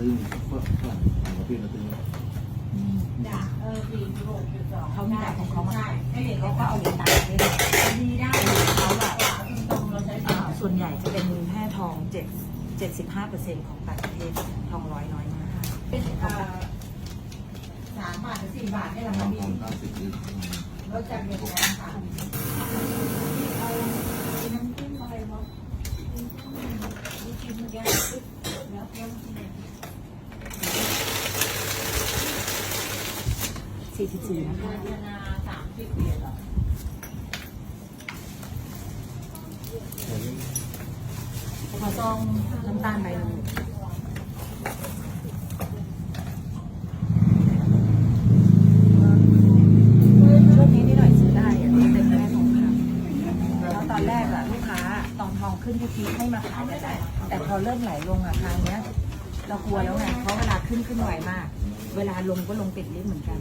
ซื้อพวกพวกของพี่มาซื้อจ้ะเออสี่สิบหกจุสองเขามีแบบของเขาใช่ให้เด็กเขาก็เอาเงินต่างประเทศดีได้เขาแบบตรงเราใช้ส่วนใหญ่จะเป็นแร่ทองเจ็ดเจ็ดสิบห้าเปอร์เซ็นต์ของต่างประเทศทองร้อยน้อยมากสามบาทหรือสี่บาทให้เรามาดีลดจากเด็กแล้วค่ะน้ำจิ้มอะไรบ้างน้ำจิ้มย่าง 44นะคะนาสามสิบเหรียญเหรอขอซองน้ำตาลใบหนึงช่วงนี้นี่หน่อยซื้อได้อะเต็มแม่ทองคำแล้วตอนแรกอะลูกค้าตอนทองขึ้นที่พีคให้มาขายได้แต่พอเริ่มไหลลงอะทางเนี้ยเรากลัวแล้วไงเพราะเวลาขึ้นขึ้นไวมาก เวลาลงก็ลงติดลิฟต์เหมือนกัน